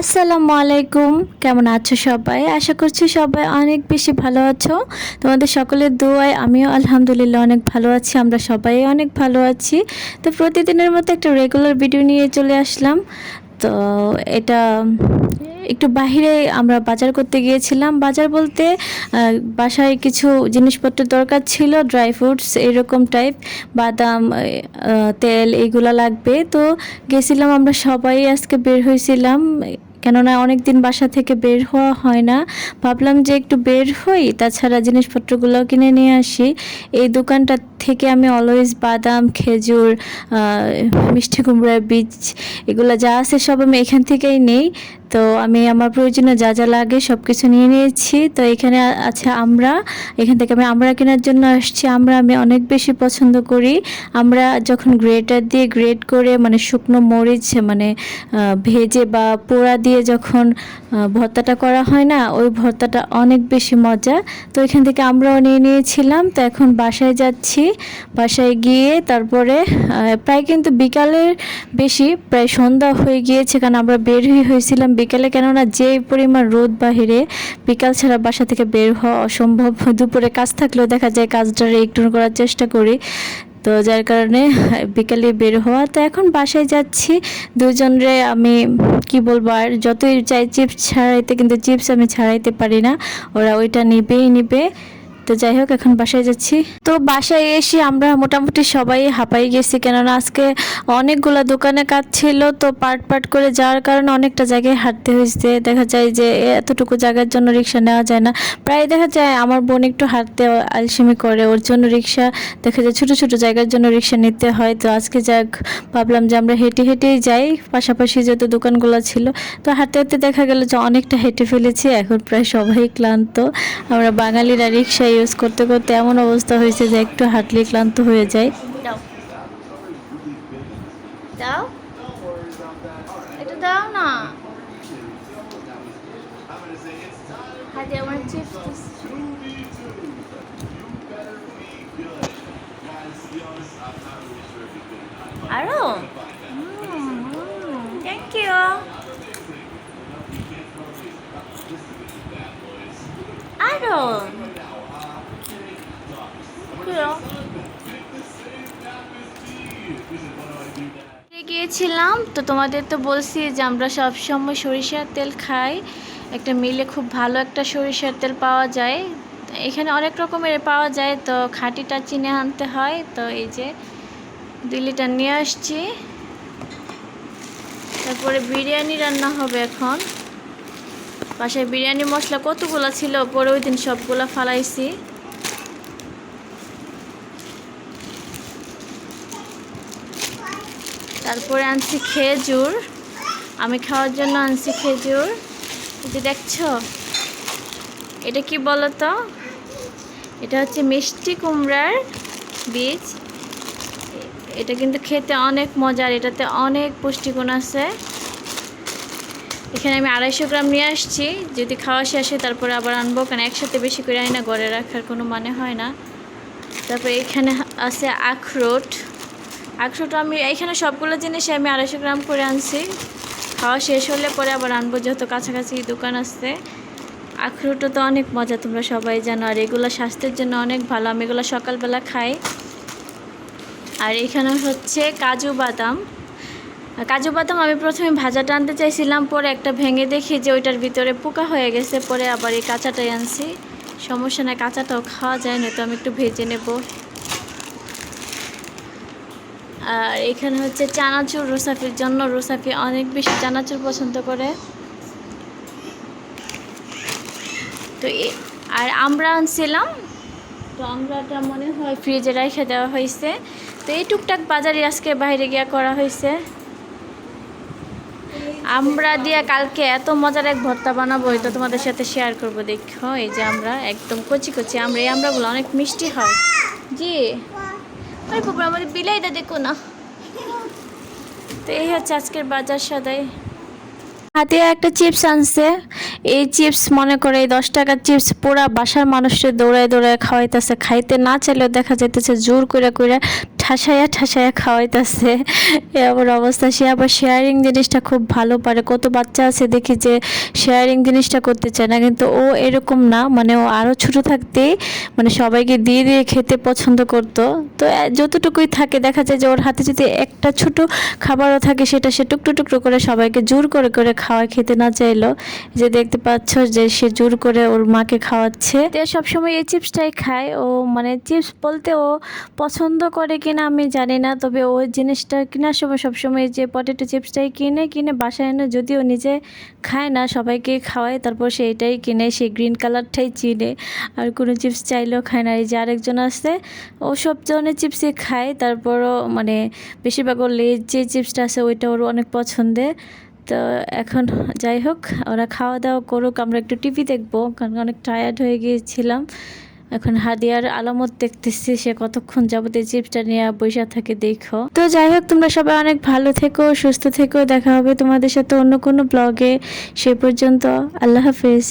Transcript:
আসসালামু আলাইকুম। কেমন আছো সবাই? আশা করছি সবাই অনেক বেশি ভালো আছো। তোমাদের সকলের দোয়ায় আমিও আলহামদুলিল্লাহ অনেক ভালো আছি, আমরা সবাই অনেক ভালো আছি। তো প্রতিদিনের মতো একটা রেগুলার ভিডিও নিয়ে চলে আসলাম। তো এটা একটু বাইরে আমরা বাজার করতে গিয়েছিলাম। বাজার বলতে বাসায় কিছু জিনিসপত্র দরকার ছিল ড্রাই ফ্রুটস এরকম টাইপ বাদাম তেল এগুলো লাগবে। তো গেছিলাম আমরা সবাই, আজকে বের হয়েছিলাম। কেননা অনেকদিন বাসা থেকে বের হওয়া হয় না। ভাবলাম যে একটু বের হই, তাছাড়া জিনিসপত্রগুলো কিনে নিয়ে আসি। এই দোকানটা থেকে আমি অলওয়েজ বাদাম, খেজুর মিষ্টি কুমড়ার বীজ, এগুলো যা আছে সব আমি এখান থেকেই নেই। তো আমি আমার প্রয়োজনীয় যা যা লাগে সব কিছু নিয়ে নিয়েছি। তো এখানে আছে আমরা। এখান থেকে আমি আমরা কেনার জন্য আসছি। আমরা, আমি অনেক বেশি পছন্দ করি। আমরা যখন গ্রেটার দিয়ে গ্রেট করে মানে শুকনো মরিচ মানে ভেজে বা পোড়া দিয়ে যখন ভর্তাটা করা হয় না, ওই ভর্তাটা অনেক বেশি মজা। তো এখান থেকে আমরাও নিয়ে নিয়েছিলাম। তো এখন বাসায় যাচ্ছি। বাসায় গিয়ে তারপরে প্রায় কিন্তু বিকালের বেশি, প্রায় সন্ধ্যা হয়ে গিয়েছে কারণ আমরা বের হয়ে হয়েছিলাম বিকালে, কেননা যে পরিমাণ রোদ বাহিরে বিকাল ছাড়া বাসা থেকে বের হওয়া অসম্ভব। দুপুরে কাজ থাকলেও দেখা যায় কাজটা ইগনোর করার চেষ্টা করি। তো যার কারণে বিকালে বের হওয়া। তো এখন বাসায় যাচ্ছি। দুজনরে আমি, কি বলব, আর যতই চাই চিপস ছাড়াইতে, কিন্তু চিপস আমি ছাড়াইতে পারি না। ওরা ওইটা নিবেই নিবে। তো যাই হোক, এখন বাসায় যাচ্ছি। তো বাসায় এসে আমরা মোটামুটি সবাই হাঁপাই গেছি, কেননা আজকে অনেকগুলো দোকানে কাজ ছিল, তো পার্ট পার্ট করে যাওয়ার কারণে অনেকটা জায়গায় হাঁটতে হয়েছে। দেখা যায় যে এতটুকু জায়গার জন্য রিক্সা নেওয়া যায় না। প্রায় দেখা যায় আমার বোন একটু হাঁটতে আলসেমি করে, ওর জন্য রিক্সা দেখা যায় ছোটো ছোটো জায়গার জন্য রিক্সা নিতে হয়। তো আজকে যাক ভাবলাম যে আমরা হেঁটে হেঁটেই যাই, পাশাপাশি যেহেতু দোকানগুলো ছিল, তো হাঁটতে হাঁটতে দেখা গেল যে অনেকটা হেঁটে ফেলেছি। এখন প্রায় সবাই ক্লান্ত। আমরা বাঙালিরা রিক্সা ইউজ করতে করতে এমন অবস্থা হয়েছে যে একটু হাঁটলে ক্লান্ত হয়ে যায়। দাও। এটা দাও না। আরও? থ্যাংক ইউ আরও। গিয়েছিলাম, তো তোমাদের তো বলছি যে আমরা সবসময় সরিষার তেল খাই। একটা মিলে খুব ভালো একটা সরিষার তেল পাওয়া যায়। এখানে অনেক রকমের পাওয়া যায়, তো খাঁটিটা চিনে আনতে হয়। তো এই যে দুই লিটার নিয়ে আসছি। তারপরে বিরিয়ানি রান্না হবে এখন। বাসায় বিরিয়ানি মশলা কতগুলো ছিল? পরে ওই দিন সবগুলো ফালাইছি। তারপরে আনছি খেজুর। আমি খাওয়ার জন্য আনছি খেজুর। যে দেখছ? এটা কি বলো তো এটা হচ্ছে মিষ্টি কুমড়ার বীজ। এটা কিন্তু খেতে অনেক মজার, এটাতে অনেক পুষ্টিগুণ আছে। এখানে আমি আড়াইশো গ্রাম নিয়ে আসছি। যদি খাওয়া শেষে তারপরে আবার আনব, কারণ একসাথে বেশি করে আনি না, ঘরে রাখার কোনো মানে হয় না। তারপরে এখানে আছে আখরোট। আখরোট আমি এইখানে সবগুলো জিনিস আমি আড়াইশো গ্রাম করে আনছি। খাওয়া শেষ হলে পরে আবার আনব, যেহেতু কাছাকাছি দোকান আসছে আখরোটও তো অনেক মজা, তোমরা সবাই জানো। আর এগুলো স্বাস্থ্যের জন্য অনেক ভালো, আমি এগুলো সকালবেলা খাই। আর এখানে হচ্ছে কাজু বাদাম। কাজু বাদাম আমি প্রথমে ভাজাটা আনতে চাইছিলাম, পরে একটা ভেঙে দেখি যে ওইটার ভিতরে পোকা হয়ে গেছে, পরে আবার এই কাঁচাটাই আনছি। সমস্যা নাই, কাঁচাটাও খাওয়া যায় না তো আমি একটু ভেজে নেব। আর এখানে হচ্ছে চানাচুর রোসাফির জন্য রোসাফি অনেক বেশি চানাচুর পছন্দ করে। তো আর আমরা আনছিলাম, তো আমরাটা মনে হয় ফ্রিজে রেখে দেওয়া হয়েছে। তো এই টুকটাক বাজারে আজকে বাইরে গিয়া করা হয়েছে। আমরা দিয়ে কালকে এত মজার এক ভর্তা বানাবো, এটা তোমাদের সাথে শেয়ার করব। দেখো, এই যে আমরা একদম কচি কচি, আমরা এই আমরাগুলো অনেক মিষ্টি হয়। জি। ওই বাবা, আমাদের বিলাইটা দেখো না। তো এই হচ্ছে আজকের বাজার সদাই। হাতে একটা চিপস আনছে। এই চিপস মনে করে এই দশ টাকার চিপস পুরা বাসার মানুষের দৌড়ায় দৌড়ায় খাওয়াইতেছে। খাইতে না চাইলেও দেখা যাইতেছে জোর কইরা করে ঠাসায়া ঠাসায়া খাওয়াইতেছে। এ আবার অবস্থা, সে আবার শেয়ারিং জিনিসটা খুব ভালো পারে। কত বাচ্চা আছে দেখি যে শেয়ারিং জিনিসটা করতে চায় না, কিন্তু ও এরকম না। মানে ও আরও ছোট থাকতেই মানে সবাইকে দিয়ে দিয়ে খেতে পছন্দ করতো। তো যতটুকুই থাকে, দেখা যায় যে ওর হাতে যদি একটা ছোট খাবারও থাকে, সেটা সে টুকরো টুকরো করে সবাইকে জোর করে করে খাওয়ায়, খেতে না চাইলো যে দেখতে পাচ্ছ যে সে জোর করে ওর মাকে খাওয়াচ্ছে। সবসময় এই চিপসটাই খায়। ও মানে চিপস বলতে ও পছন্দ করে কিনা আমি জানি না, তবে ও জিনিসটা কেনার সময় সবসময় যে পটেটো চিপসটাই কিনে কিনে বাসায় এনে যদিও নিজে খায় না, সবাইকে খাওয়ায়, তারপর সে এটাই কিনে, সে গ্রিন কালারটাই চিনে। আর কোনো চিপস চাইলেও খায় না। এই যে আরেকজন আছে, ও সব ধরনের চিপসই খায়, তারপরও মানে বেশিরভাগ ওর লেজ যে চিপসটা আছে, ওইটা ওর অনেক পছন্দের। তো এখন যাই হোক, ওরা খাওয়া দাওয়া করুক, আমরা একটু টিভি দেখব, কারণ অনেক টায়ার্ড হয়ে গিয়েছিলাম। এখন হাদিয়ার আলামত দেখতেছি, সে কতক্ষণ যাবত এই নিয়ে বসে থাকে দেখো। তো যাই হোক, তোমরা সবাই অনেক ভালো থেকো, সুস্থ থেকো, দেখা হবে তোমাদের সাথে অন্য কোনো ব্লগে সে পর্যন্ত আল্লাহ হাফিজ।